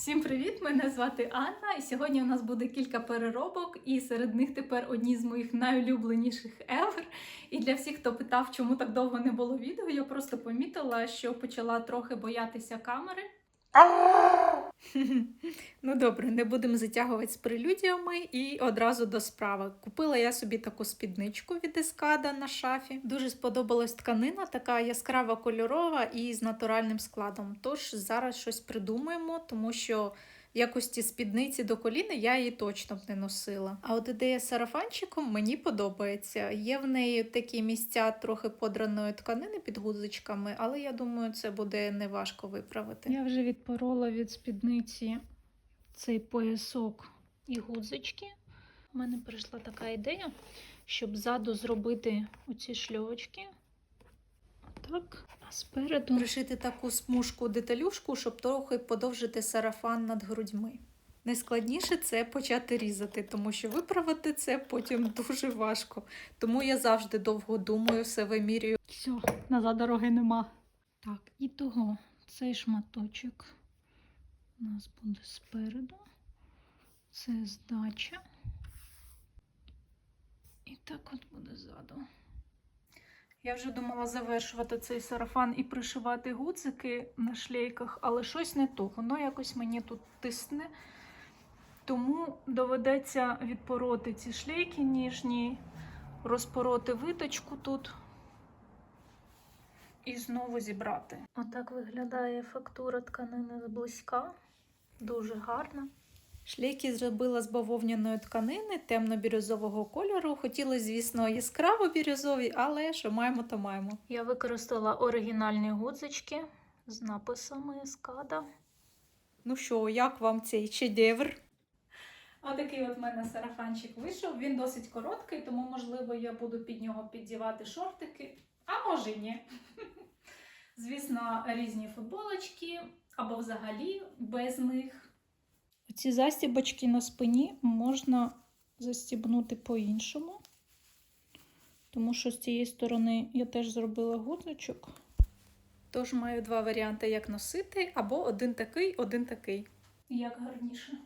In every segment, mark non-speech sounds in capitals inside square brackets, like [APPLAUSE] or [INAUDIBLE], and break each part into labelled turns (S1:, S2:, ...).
S1: Всім привіт! Мене звати Анна, і сьогодні у нас буде кілька переробок, і серед них тепер одні з моїх найулюбленіших ever. І для всіх, хто питав, чому так довго не було відео, я просто помітила, що почала трохи боятися камери. [LAUGHS] Ну добре, не будемо затягувати з прелюдіями і одразу до справи. Купила я собі таку спідничку від Ескада на шафі. Дуже сподобалась тканина, така яскрава кольорова і з натуральним складом. Тож зараз щось придумаємо, тому що якості спідниці до коліна я її точно б не носила. А от ідея з сарафанчиком мені подобається. Є в неї такі місця трохи подраної тканини під гудзичками, але я думаю, це буде неважко виправити. Я вже відпорола від спідниці цей поясок і гудзички. У мене прийшла така ідея, щоб ззаду зробити оці шльовочки. Так, а спереду пришити таку смужку деталюшку, щоб трохи подовжити сарафан над грудьми. Найскладніше це почати різати, тому що виправити це потім дуже важко. Тому я завжди довго думаю, все вимірюю. Все, назад дороги нема. Так, і того цей шматочок у нас буде спереду. Це здача. І так от буде ззаду. Я вже думала завершувати цей сарафан і пришивати гудзики на шлейках, але щось не то. Воно якось мені тут тисне. Тому доведеться відпороти ці шлейки ніжні, розпороти виточку тут і знову зібрати. Отак виглядає фактура тканини зблизька. Дуже гарна. Шлейки зробила з бавовняної тканини темно-бірюзового кольору. Хотіли, звісно, яскраво бірюзові, але що маємо, то маємо. Я використала оригінальні гудзички з написами ескада. Ну що, як вам цей шедевр? Отакий от в мене сарафанчик вийшов. Він досить короткий, тому, можливо, я буду під нього піддівати шортики, а може ні. Звісно, різні футболочки або взагалі без них. Ці застібочки на спині можна застібнути по-іншому, тому що з цієї сторони я теж зробила гудзичок. Тож маю два варіанти, як носити, або один такий, один такий. Як гарніше.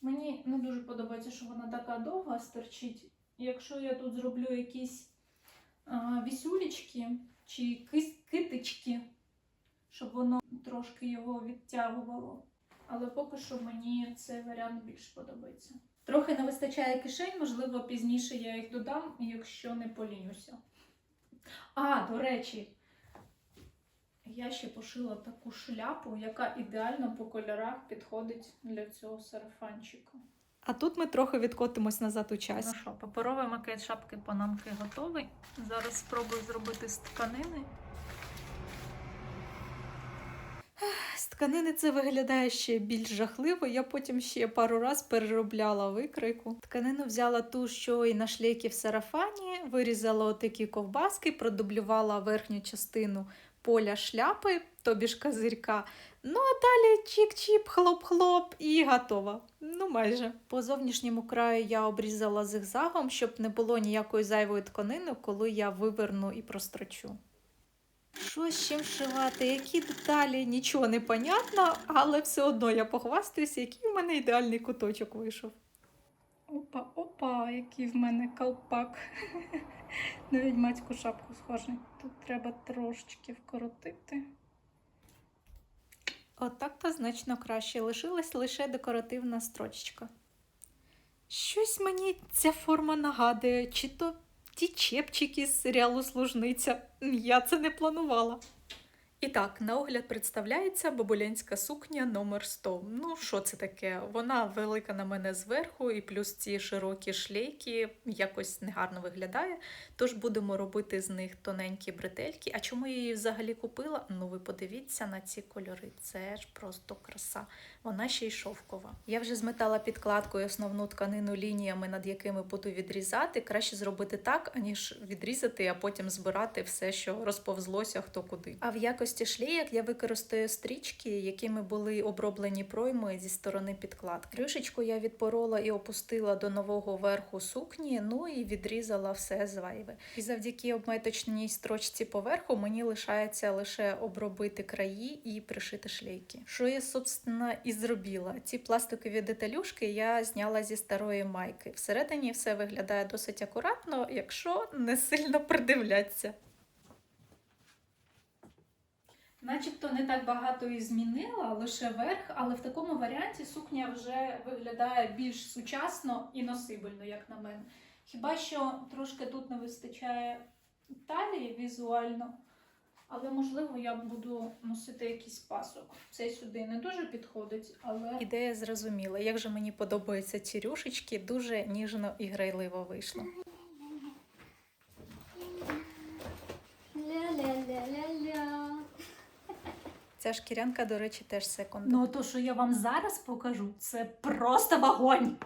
S1: Мені не дуже подобається, що вона така довга стерчить. Якщо я тут зроблю якісь а, вісюлечки чи китички, щоб воно трошки його відтягувало. Але поки що мені цей варіант більш подобається. Трохи не вистачає кишень, можливо, пізніше я їх додам, якщо не полінюся. А, до речі, я ще пошила таку шляпу, яка ідеально по кольорах підходить для цього сарафанчика. А тут ми трохи відкотимось назад у часі. Ну що, паперовий макет шапки панамки готовий. Зараз спробую зробити з тканини. З тканини це виглядає ще більш жахливо. Я потім ще пару раз переробляла викрику. Тканину взяла ту, що і на шлейки в сарафані, вирізала отакі ковбаски, продублювала верхню частину поля шляпи, тобі ж козирька. Ну а далі чік-чіп, хлоп-хлоп і готова. Ну, майже. По зовнішньому краю я обрізала зигзагом, щоб не було ніякої зайвої тканини, коли я виверну і прострочу. Що з чим шивати, які деталі, нічого не понятно, але все одно я похвастаюся, який в мене ідеальний куточок вийшов. Опа, опа, який в мене колпак. [LAUGHS] На відьмацьку шапку схожий. Тут треба трошечки вкоротити. Отак то значно краще. Лишилась лише декоративна строчечка. Щось мені ця форма нагадує, чи то ті чепчики з серіалу Служниця. Я це не планувала. І так, на огляд представляється бабулянська сукня номер 100. Ну, що це таке? Вона велика на мене зверху, і плюс ці широкі шлейки якось негарно виглядає. Тож будемо робити з них тоненькі бретельки. А чому я її взагалі купила? Ну, ви подивіться на ці кольори. Це ж просто краса. Вона ще й шовкова. Я вже зметала підкладкою основну тканину лініями, над якими буду відрізати. Краще зробити так, аніж відрізати, а потім збирати все, що розповзлося хто куди. А в якості якості шлеєк я використаю стрічки, якими були оброблені пройми зі сторони підкладки. Кришечку я відпорола і опустила до нового верху сукні, ну і відрізала все зайве. І завдяки обметочній строчці поверху мені лишається лише обробити краї і пришити шлейки. Що я, собственно, і зробила. Ці пластикові деталюшки я зняла зі старої майки. Всередині все виглядає досить акуратно, якщо не сильно придивляться. Начебто не так багато і змінила, лише верх, але в такому варіанті сукня вже виглядає більш сучасно і носибельно, як на мене. Хіба що трошки тут не вистачає талії візуально, але можливо я буду носити якийсь пасок. Цей сюди не дуже підходить, але ідея зрозуміла. Як же мені подобаються ці рюшечки, дуже ніжно і грайливо вийшло. Ця шкірянка, до речі, теж секонд.
S2: Ну, то, що я вам зараз покажу, це просто вогонь.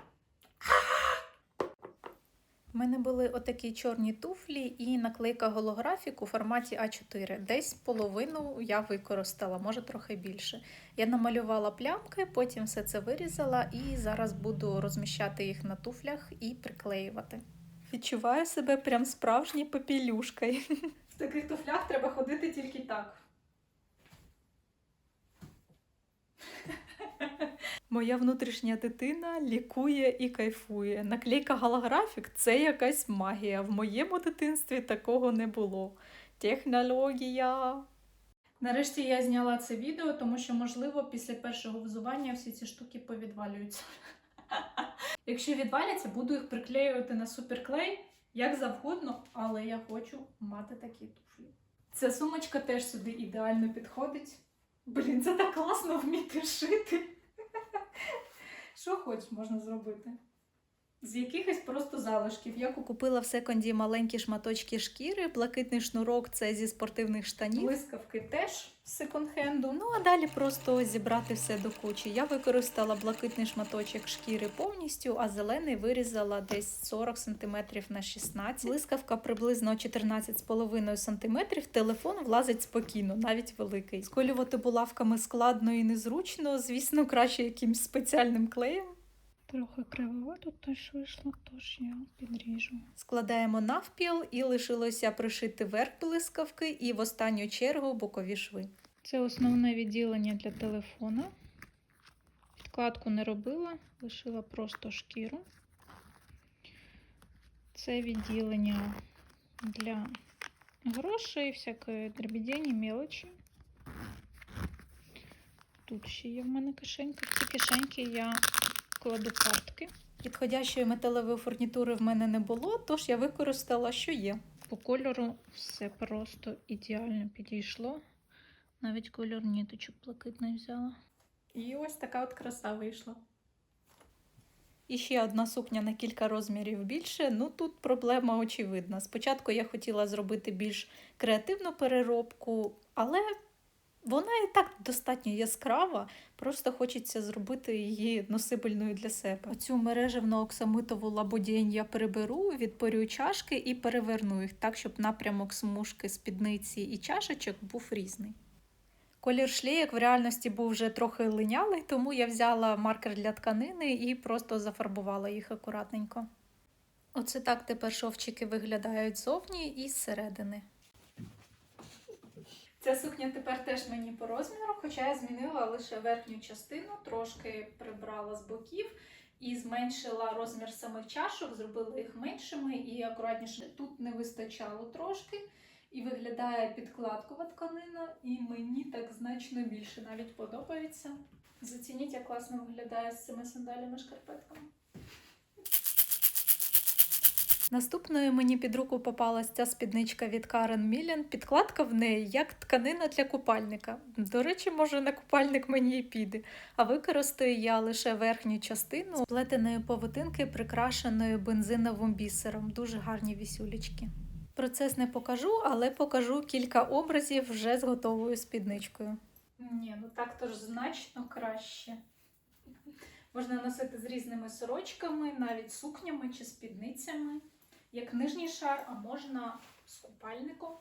S1: У мене були отакі чорні туфлі і наклейка голографік у форматі А4. Десь половину я використала, може трохи більше. Я намалювала плямки, потім все це вирізала і зараз буду розміщати їх на туфлях і приклеювати. Відчуваю себе прям справжньою попілюшкою.
S2: В таких туфлях треба ходити тільки так.
S1: Моя внутрішня дитина лікує і кайфує. Наклейка голографік це якась магія. В моєму дитинстві такого не було. Технологія.
S2: Нарешті я зняла це відео, тому що, можливо, після першого взування всі ці штуки повідвалюються. [LAUGHS] Якщо відваляться, буду їх приклеювати на суперклей, як завгодно, але я хочу мати такі туфлі. Ця сумочка теж сюди ідеально підходить. Блін, це так класно вміти шити. Що хочеш можна зробити? З якихось просто залишків. Я купила
S1: в секонді маленькі шматочки шкіри, блакитний шнурок це зі спортивних штанів.
S2: блискавки теж з секонд-хенду.
S1: Ну а далі просто зібрати все до кучі. Я використала блакитний шматочок шкіри повністю, а зелений вирізала десь 40 см на 16 Блискавка приблизно 14,5 см. Телефон влазить спокійно, навіть великий. Сколювати булавками складно і незручно. Звісно, краще якимсь спеціальним клеєм.
S2: Трохи кривовато теж вийшло, тож я підріжу.
S1: Складаємо навпіл і лишилося пришити верх блискавки і в останню чергу бокові шви. Це основне відділення для телефона. Підкладку не робила, лишила просто шкіру. Це відділення для грошей, всякої дребідені, мелочі. Тут ще є в мене кишенька. В ці кишеньки я кладу картки. Підходящої металевої фурнітури в мене не було, тож я використала, що є. По кольору все просто ідеально підійшло. Навіть кольор ніточок блакитний взяла.
S2: І ось така от краса вийшла.
S1: І ще одна сукня на кілька розмірів більше. Ну тут проблема очевидна. Спочатку я хотіла зробити більш креативну переробку, але вона і так достатньо яскрава, просто хочеться зробити її носибельною для себе. Оцю мережевну оксамитову лабудінь я переберу, відпорю чашки і переверну їх так, щоб напрямок смужки спідниці і чашечок був різний. Колір шлеєк в реальності був вже трохи линялий, тому я взяла маркер для тканини і просто зафарбувала їх акуратненько. Оце так тепер шовчики виглядають зовні і зсередини.
S2: Ця сукня тепер теж мені по розміру, хоча я змінила лише верхню частину, трошки прибрала з боків і зменшила розмір самих чашок, зробила їх меншими і акуратніше. Тут не вистачало трошки, і виглядає підкладкова тканина, і мені так значно більше навіть подобається. Зацініть, як класно виглядає з цими сандалями шкарпетками.
S1: Наступною мені під руку попалась ця спідничка від Karen Millen. Підкладка в неї як тканина для купальника. До речі, може на купальник мені і піде. А використаю я лише верхню частину з плетеної павутинки, прикрашеною бензиновим бісером. Дуже гарні вісюлечки. Процес не покажу, але покажу кілька образів вже з готовою спідничкою.
S2: Ні, ну так то ж значно краще. Можна носити з різними сорочками, навіть сукнями чи спідницями, як нижній шар, а можна з купальником.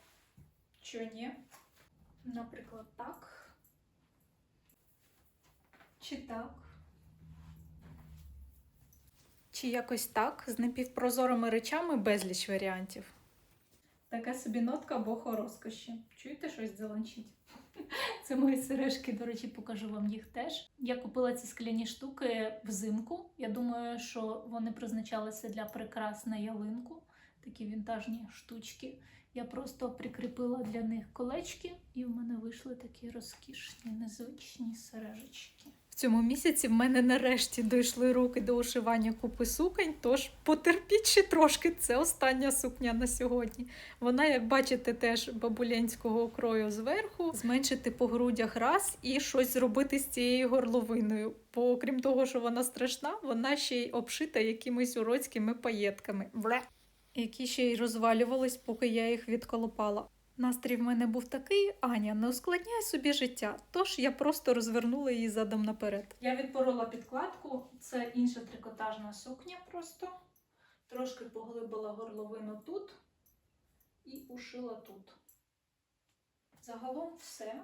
S2: Чого ні?
S1: Наприклад, так. Чи так. Чи якось так, з напівпрозорими речами безліч варіантів.
S2: Така собі нотка бохо розкоші. Чуєте щось дзеленчить? [LAUGHS] Це мої сережки, до речі, покажу вам їх теж. Я купила ці скляні штуки взимку. Я думаю, що вони призначалися для прикрас на ялинку. Такі вінтажні штучки. Я просто прикріпила для них колечки, і в мене вийшли такі розкішні, незвичні сережечки.
S1: Цьому місяці в мене нарешті дійшли руки до ушивання купи суконь, тож потерпіть ще трошки. Це остання сукня на сьогодні. Вона, як бачите, теж бабулянського крою зверху, зменшити по грудях раз і щось зробити з цією горловиною. Бо окрім того, що вона страшна, вона ще й обшита якимись уродськими паєтками. Які ще й розвалювались, поки я їх відколопала. Настрій в мене був такий, Аня, не ускладняй собі життя, тож я просто розвернула її задом наперед.
S2: Я відпорола підкладку, це інша трикотажна сукня просто. Трошки поглибила горловину тут і ушила тут. Загалом все.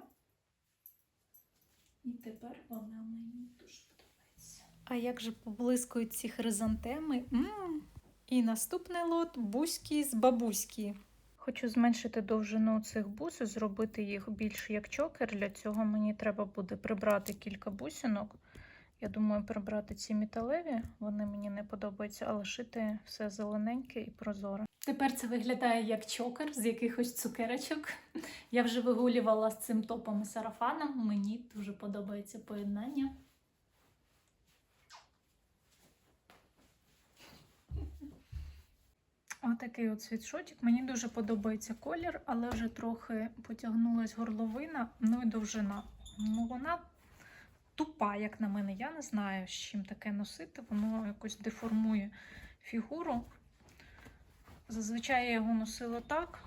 S2: І тепер вона мені дуже подобається.
S1: А як же поблискують ці хризантеми? м І наступний лот бузькі з бабуські. Хочу зменшити довжину цих бус і зробити їх більш як чокер. Для цього мені треба буде прибрати кілька бусинок. Я думаю, прибрати ці металеві, вони мені не подобаються, а лишити все зелененьке і прозоре.
S2: Тепер це виглядає як чокер з якихось цукерочок. Я вже вигулювала з цим топом і сарафаном. Мені дуже подобається поєднання.
S1: Отакий от світшотик. Мені дуже подобається колір, але вже трохи потягнулась горловина, ну і довжина. Ну, вона тупа, як на мене. Я не знаю, з чим таке носити. Воно якось деформує фігуру. Зазвичай я його носила так,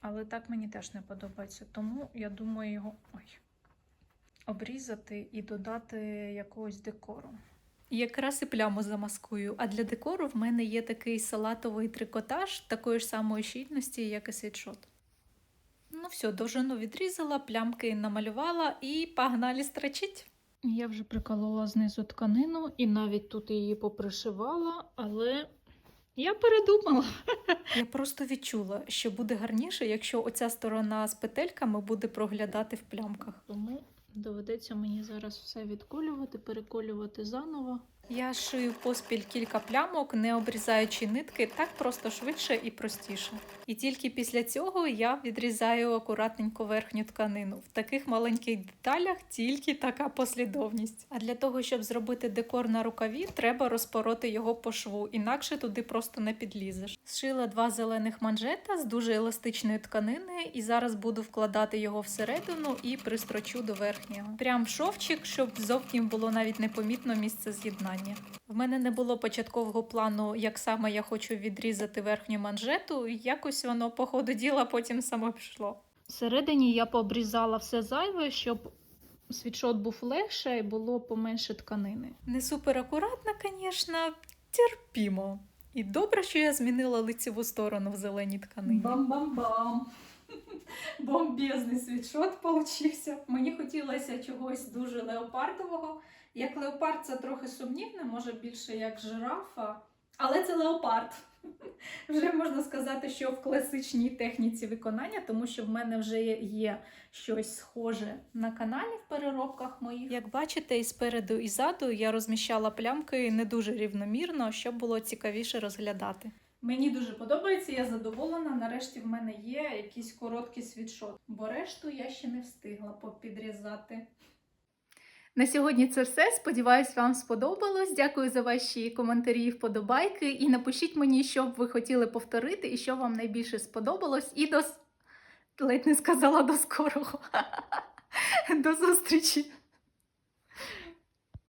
S1: але так мені теж не подобається. Тому я думаю його ой, обрізати і додати якогось декору. Якраз і пляму замаскую. А для декору в мене є такий салатовий трикотаж такої ж самої щільності, як і світшот. Ну все, довжину відрізала, плямки намалювала і погнали строчить. Я вже приколола знизу тканину і навіть тут її попришивала, але я передумала. Я просто відчула, що буде гарніше, якщо оця сторона з петельками буде проглядати в плямках. Тому доведеться мені зараз все відколювати, переколювати заново. Я шию поспіль кілька плямок, не обрізаючи нитки, так просто швидше і простіше. І тільки після цього я відрізаю акуратненько верхню тканину. В таких маленьких деталях тільки така послідовність. А для того, щоб зробити декор на рукаві, треба розпороти його по шву, інакше туди просто не підлізеш. Зшила два зелених манжета з дуже еластичної тканини, і зараз буду вкладати його всередину і пристрочу до верхнього. Прям шовчик, щоб зовні було навіть непомітно місце з'єднання. В мене не було початкового плану, як саме я хочу відрізати верхню манжету, і якось воно по ходу діла потім само пішло. Всередині я пообрізала все зайве, щоб світшот був легше і було поменше тканини. Не супер акуратно, звісно, терпімо. І добре, що я змінила лицеву сторону в зеленій тканині.
S2: Бам-бам-бам! [LAUGHS] Бомбезний світшот получився. Мені хотілося чогось дуже леопардового. Як леопард це трохи сумнівне, може більше як жирафа, але це леопард. [LAUGHS] Вже можна сказати, що в класичній техніці виконання, тому що в мене вже є щось схоже на каналі в переробках моїх.
S1: Як бачите, і спереду, і ззаду я розміщала плямки не дуже рівномірно, щоб було цікавіше розглядати.
S2: Мені дуже подобається, я задоволена. Нарешті в мене є якийсь короткий світшот, бо решту я ще не встигла попідрізати.
S1: На сьогодні це все. Сподіваюсь, вам сподобалось. Дякую за ваші коментарі вподобайки. І напишіть мені, що б ви хотіли повторити, і що вам найбільше сподобалось. І до ледь не сказала до скорого. [LAUGHS] До зустрічі!